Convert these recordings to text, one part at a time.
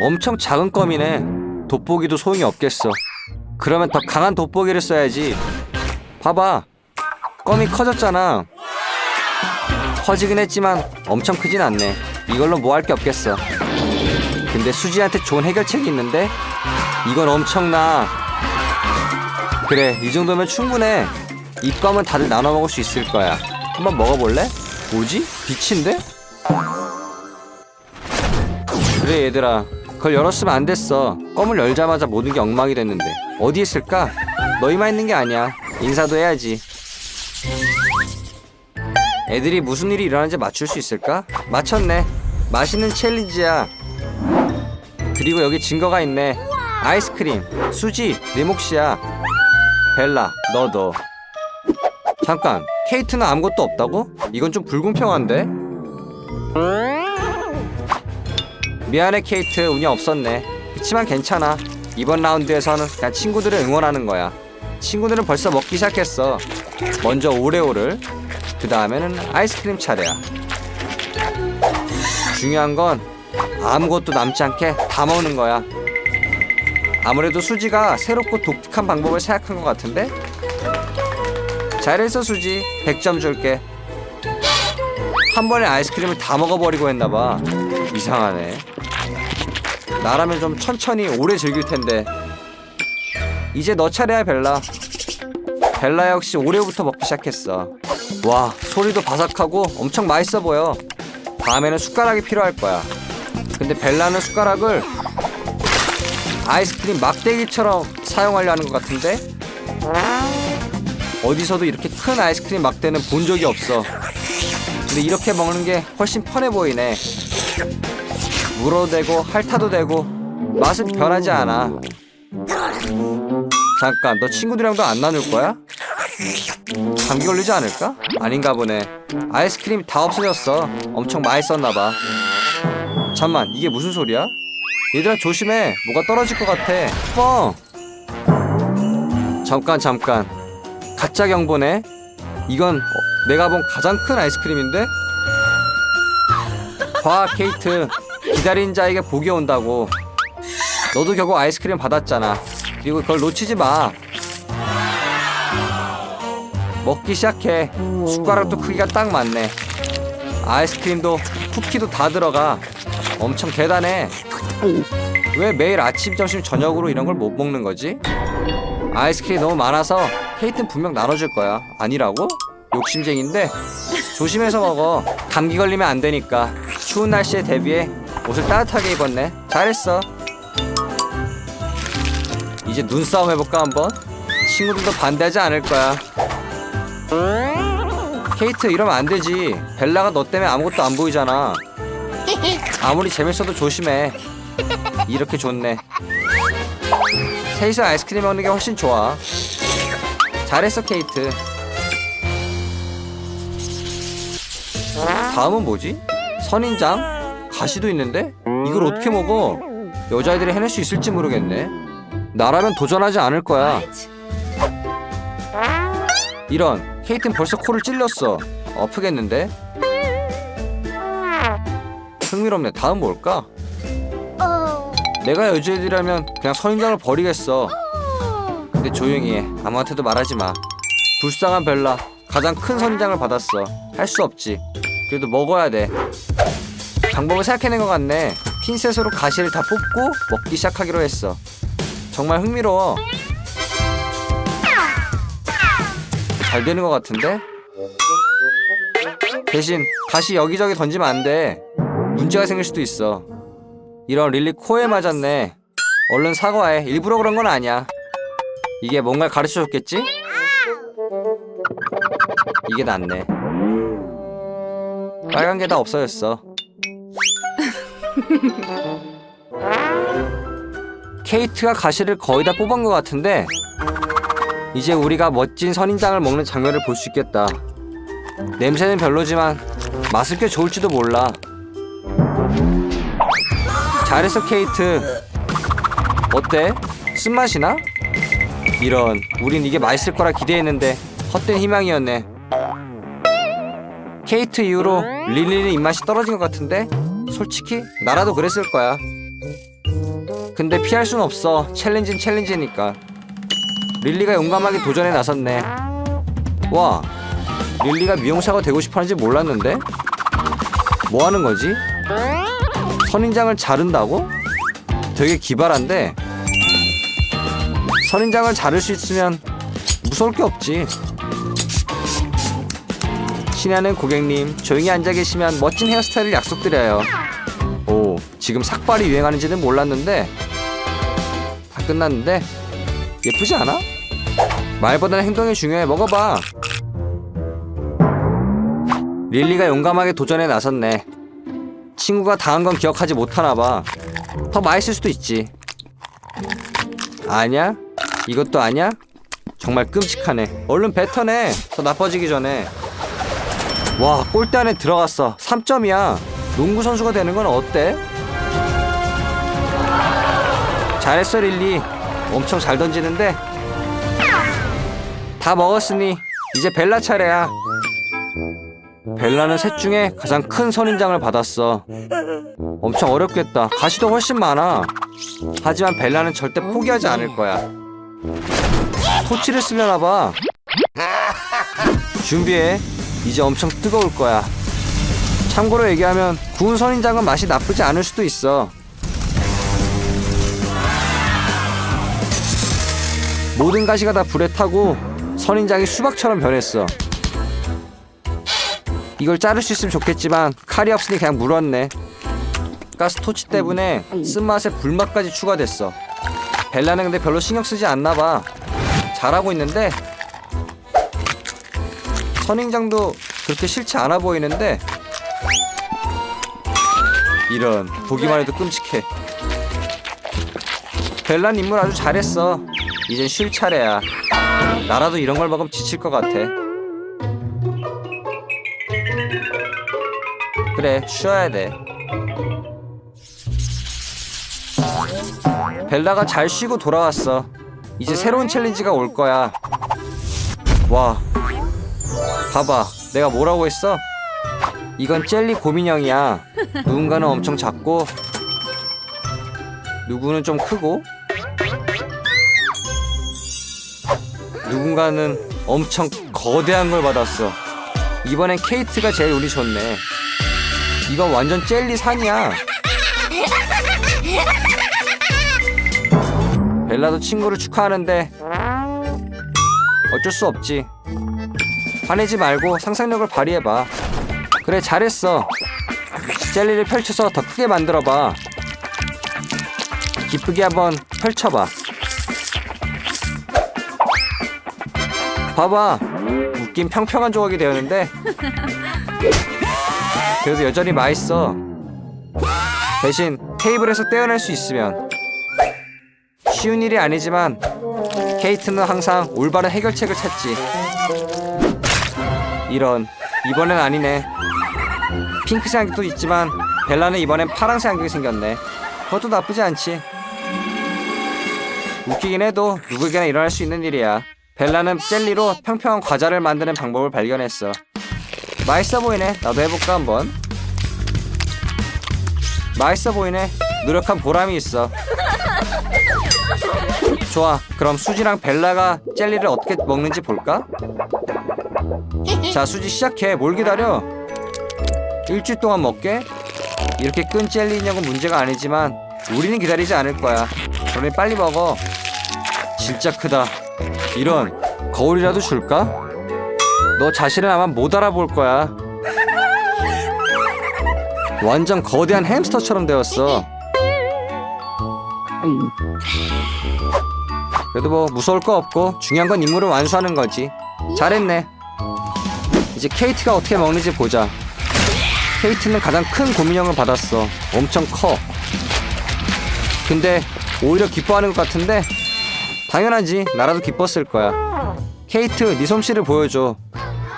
엄청 작은 껌이네. 돋보기도 소용이 없겠어. 그러면 더 강한 돋보기를 써야지. 봐봐. 껌이 커졌잖아. 커지긴 했지만 엄청 크진 않네. 이걸로 뭐 할 게 없겠어. 근데 수지한테 좋은 해결책이 있는데 이건 엄청나. 그래, 이 정도면 충분해. 이 껌은 다들 나눠 먹을 수 있을 거야. 한번 먹어볼래? 뭐지? 빛인데? 그래 얘들아 그걸 열었으면 안 됐어. 껌을 열자마자 모든 게 엉망이 됐는데. 어디 있을까? 너희만 있는 게 아니야. 인사도 해야지. 애들이 무슨 일이 일어나는지 맞출 수 있을까? 맞췄네. 맛있는 챌린지야. 그리고 여기 증거가 있네. 아이스크림 수지 내 몫이야. 벨라 너도 잠깐 케이트는 아무것도 없다고? 이건 좀 불공평한데? 미안해 케이트. 운이 없었네. 그치만 괜찮아. 이번 라운드에서는 그냥 친구들을 응원하는 거야. 친구들은 벌써 먹기 시작했어. 먼저 오레오를 그 다음에는 아이스크림 차례야. 중요한 건 아무것도 남지 않게 다 먹는 거야. 아무래도 수지가 새롭고 독특한 방법을 생각한 것 같은데? 잘했어 수지. 100점 줄게. 한 번에 아이스크림을 다 먹어버리고 했나봐. 이상하네 나라면 좀 천천히 오래 즐길 텐데. 이제 너 차례야 벨라. 벨라 역시 오레오부터 먹기 시작했어. 와 소리도 바삭하고 엄청 맛있어 보여. 다음에는 숟가락이 필요할 거야. 근데 벨라는 숟가락을 아이스크림 막대기처럼 사용하려 하는 것 같은데? 어디서도 이렇게 큰 아이스크림 막대는 본 적이 없어. 근데 이렇게 먹는 게 훨씬 편해 보이네 물어도 되고 핥아도 되고 맛은 변하지 않아. 잠깐 너 친구들이랑도 안 나눌 거야? 감기 걸리지 않을까? 아닌가 보네. 아이스크림이 다 없어졌어. 엄청 맛있었나 봐. 잠만 이게 무슨 소리야? 얘들아 조심해. 뭐가 떨어질 것 같아. 뻥 잠깐 잠깐. 가짜 경보네. 이건 어, 내가 본 가장 큰 아이스크림인데? 봐 케이트 기다린 자에게 복이 온다고. 너도 결국 아이스크림 받았잖아. 그리고 그걸 놓치지 마. 먹기 시작해. 숟가락도 크기가 딱 맞네. 아이스크림도 쿠키도 다 들어가. 엄청 대단해. 왜 매일 아침 점심 저녁으로 이런 걸 못 먹는 거지? 아이스크림이 너무 많아서 케이트는 분명 나눠줄 거야. 아니라고? 욕심쟁인데? 조심해서 먹어. 감기 걸리면 안 되니까. 추운 날씨에 대비해 옷을 따뜻하게 입었네. 잘했어. 이제 눈싸움 해볼까 한번? 친구들도 반대하지 않을 거야. 케이트 이러면 안 되지. 벨라가 너 때문에 아무것도 안 보이잖아. 아무리 재밌어도 조심해. 이렇게 좋네. 셋이서 아이스크림 먹는 게 훨씬 좋아. 잘했어 케이트. 다음은 뭐지? 선인장? 가시도 있는데? 이걸 어떻게 먹어? 여자애들이 해낼 수 있을지 모르겠네. 나라면 도전하지 않을 거야. 이런 케이트는 벌써 코를 찔렸어. 아프겠는데? 흥미롭네. 다음 뭘까? 내가 여자애들이라면 그냥 선인장을 버리겠어. 근데 조용히 해. 아무한테도 말하지 마. 불쌍한 벨라. 가장 큰 선인장을 받았어. 할 수 없지. 그래도 먹어야 돼 방법을 생각해낸 것 같네. 핀셋으로 가시를 다 뽑고 먹기 시작하기로 했어. 정말 흥미로워. 잘 되는 것 같은데? 대신 가시 여기저기 던지면 안 돼. 문제가 생길 수도 있어. 이런 릴리 코에 맞았네. 얼른 사과해. 일부러 그런 건 아니야. 이게 뭔가를 가르쳐 줬겠지? 이게 낫네. 빨간 게 다 없어졌어 케이트가 가시를 거의 다 뽑은 것 같은데 이제 우리가 멋진 선인장을 먹는 장면을 볼 수 있겠다. 냄새는 별로지만 맛은 꽤 좋을지도 몰라. 잘했어 케이트. 어때? 쓴맛이 나? 이런 우린 이게 맛있을 거라 기대했는데 헛된 희망이었네. 케이트 이후로 릴리는 입맛이 떨어진 것 같은데 솔직히 나라도 그랬을 거야 근데 피할 순 없어. 챌린지는 챌린지니까. 릴리가 용감하게 도전에 나섰네. 와, 릴리가 미용사가 되고 싶어하는지 몰랐는데? 뭐 하는 거지? 선인장을 자른다고? 되게 기발한데? 선인장을 자를 수 있으면 무서울 게 없지. 신하는 고객님, 조용히 앉아 계시면 멋진 헤어스타일을 약속드려요. 오, 지금 삭발이 유행하는지는 몰랐는데 다 끝났는데 예쁘지 않아? 말보다는 행동이 중요해. 먹어봐. 릴리가 용감하게 도전에 나섰네. 친구가 당한 건 기억하지 못하나 봐. 더 맛있을 수도 있지. 아니야? 이것도 아니야? 정말 끔찍하네. 얼른 뱉어내. 더 나빠지기 전에. 와, 골대 안에 들어갔어. 3점이야. 농구 선수가 되는 건 어때? 잘했어, 릴리. 엄청 잘 던지는데. 다 먹었으니 이제 벨라 차례야. 벨라는 셋 중에 가장 큰 선인장을 받았어. 엄청 어렵겠다. 가시도 훨씬 많아. 하지만 벨라는 절대 포기하지 않을 거야. 토치를 쓰려나 봐. 준비해. 이제 엄청 뜨거울 거야. 참고로 얘기하면 구운 선인장은 맛이 나쁘지 않을 수도 있어. 모든 가시가 다 불에 타고 선인장이 수박처럼 변했어. 이걸 자를 수 있으면 좋겠지만 칼이 없으니 그냥 물었네. 가스 토치 때문에 쓴맛에 불맛까지 추가됐어. 벨라는 근데 별로 신경 쓰지 않나 봐. 잘하고 있는데 선인장도 그렇게 싫지 않아 보이는데 이런 보기만 해도 끔찍해. 벨란 인물 아주 잘했어. 이젠 쉴 차례야. 나라도 이런 걸 먹으면 지칠 것 같아. 그래, 쉬어야 돼. 벨라가 잘 쉬고 돌아왔어. 이제 새로운 챌린지가 올 거야. 와, 봐봐. 내가 뭐라고 했어? 이건 젤리 곰인형이야. 누군가는 엄청 작고, 누구는 좀 크고, 누군가는 엄청 거대한 걸 받았어. 이번엔 케이트가 제일 운이 좋네. 이건 완전 젤리 산이야. 벨라도 친구를 축하하는데 어쩔 수 없지. 화내지 말고 상상력을 발휘해봐. 그래 잘했어. 젤리를 펼쳐서 더 크게 만들어봐. 기쁘게 한번 펼쳐봐. 봐봐. 웃긴 평평한 조각이 되었는데 그래도 여전히 맛있어. 대신 테이블에서 떼어낼 수 있으면 쉬운 일이 아니지만 케이트는 항상 올바른 해결책을 찾지. 이런 이번엔 아니네. 핑크색 안경도 있지만 벨라는 이번엔 파란색 안경이 생겼네. 그것도 나쁘지 않지. 웃기긴 해도 누구에게나 일어날 수 있는 일이야. 벨라는 젤리로 평평한 과자를 만드는 방법을 발견했어. 맛있어 보이네. 나도 해볼까 한번. 맛있어 보이네. 노력한 보람이 있어. 좋아. 그럼 수지랑 벨라가 젤리를 어떻게 먹는지 볼까? 자, 수지 시작해. 뭘 기다려? 일주일 동안 먹게? 이렇게 끈 젤리 인형은 문제가 아니지만 우리는 기다리지 않을 거야. 그러니 빨리 먹어. 진짜 크다. 이런 거울이라도 줄까? 너 자신은 아마 못 알아볼 거야. 완전 거대한 햄스터처럼 되었어. 그래도 뭐 무서울 거 없고 중요한 건 임무를 완수하는 거지. 잘했네. 이제 케이트가 어떻게 먹는지 보자. 케이트는 가장 큰 고민형을 받았어. 엄청 커. 근데 오히려 기뻐하는 것 같은데 당연하지. 나라도 기뻤을 거야. 케이트, 네 솜씨를 보여줘.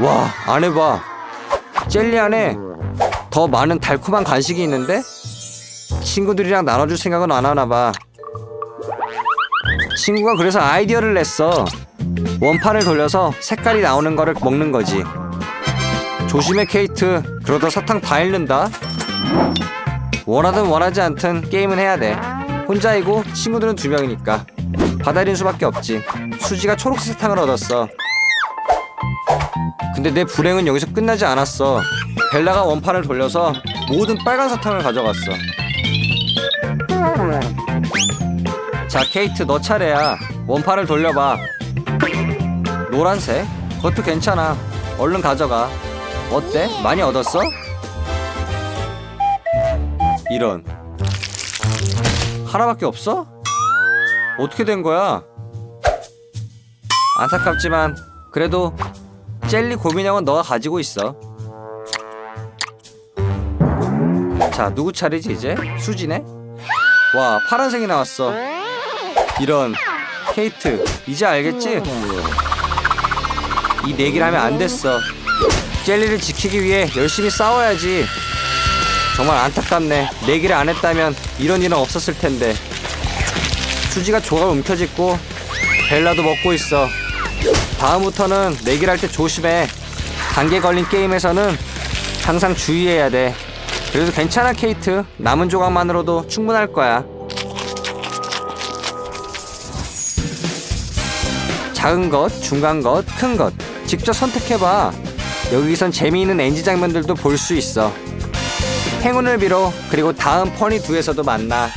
와, 안 해봐. 젤리 안에 더 많은 달콤한 간식이 있는데 친구들이랑 나눠줄 생각은 안 하나 봐. 친구가 그래서 아이디어를 냈어. 원판을 돌려서 색깔이 나오는 거를 먹는 거지. 조심해 케이트. 그러다 사탕 다 잃는다. 원하든 원하지 않든 게임은 해야 돼. 혼자이고 친구들은 두 명이니까 받아들인 수밖에 없지. 수지가 초록색 사탕을 얻었어. 근데 내 불행은 여기서 끝나지 않았어. 벨라가 원판을 돌려서 모든 빨간 사탕을 가져갔어. 자, 케이트 너 차례야. 원판을 돌려봐. 노란색? 그것도 괜찮아. 얼른 가져가. 어때? 많이 얻었어? 이런. 하나밖에 없어? 어떻게 된 거야? 안타깝지만 그래도 젤리 고민형은 너가 가지고 있어. 자, 누구 차례지 이제? 수지네? 와, 파란색이 나왔어. 이런 케이트, 이제 알겠지? 이 내기를 하면 안 됐어. 젤리를 지키기 위해 열심히 싸워야지. 정말 안타깝네. 내기를 안 했다면 이런 일은 없었을 텐데. 수지가 조각 움켜쥐고 벨라도 먹고 있어. 다음부터는 내기를 할 때 조심해. 단계 걸린 게임에서는 항상 주의해야 돼. 그래도 괜찮아, 케이트. 남은 조각만으로도 충분할 거야. 작은 것, 중간 것, 큰 것. 직접 선택해봐. 여기선 재미있는 NG 장면들도 볼 수 있어. 행운을 빌어. 그리고 다음 퍼니 2에서도 만나.